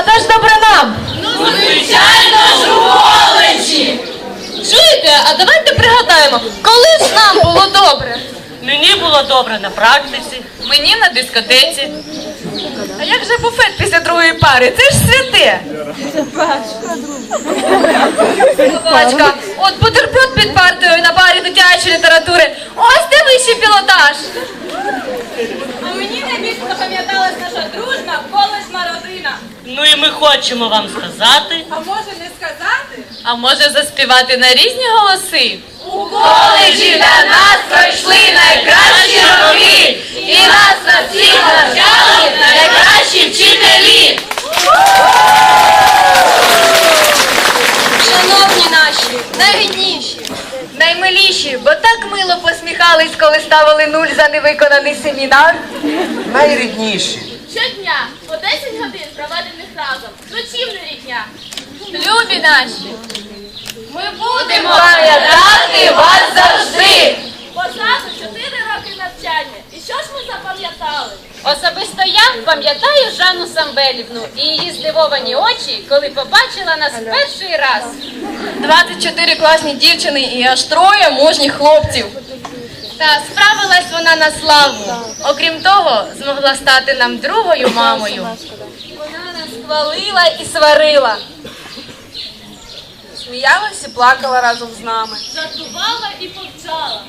А де ж добре нам? Ну, звичайно ж, у коледжі! Чуєте, а давайте пригадаємо, коли ж нам було добре? Мені було добре на практиці. Мені на дискотеці. А як же буфет після другої пари? Це ж святе. Собачка, от бутерброд під партою на парі дитячої літератури. Ось де вищий пілотаж. Ну і ми хочемо вам сказати. А може не сказати? А може заспівати на різні голоси? У коледжі для нас пройшли найкращі роки, і нас на всіх навчали найкращі вчителі. Шановні наші, найрідніші, наймиліші, бо так мило посміхались, коли ставили нуль за невиконаний семінар. Найрідніші. Щодня по 10 годин проведених разом. Не рідня. Любі наші, Ми будемо пам'ятати вас завжди. позаду 4 роки навчання. І що ж ми запам'ятали? Особисто я пам'ятаю Жанну Самвелівну і її здивовані очі, коли побачила нас перший раз. 24 класні дівчини і аж троє мужніх хлопців. Та справилась вона на славу. Окрім того, змогла стати нам другою мамою. Вона хвалила і сварила. Сміялась і плакала разом з нами. Жартувала і повчала.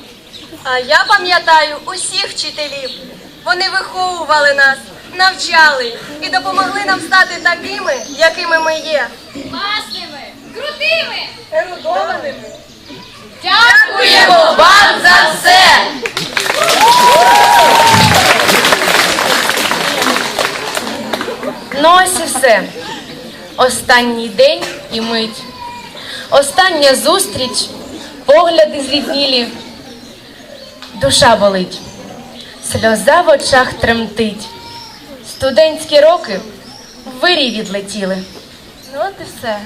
А я пам'ятаю усіх вчителів. Вони виховували нас, навчали і допомогли нам стати такими, якими ми є. Класними, крутими. Ерудованими. Дякуємо все. Останній день і мить. Остання зустріч, погляди злітнілі. Душа болить, сльоза в очах тремтить. Студентські роки в вирій відлетіли. Ну от і все.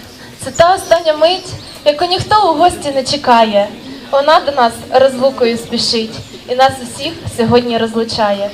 Це та остання мить, яку ніхто у гості не чекає. Вона до нас розлукою спішить і нас усіх сьогодні розлучає.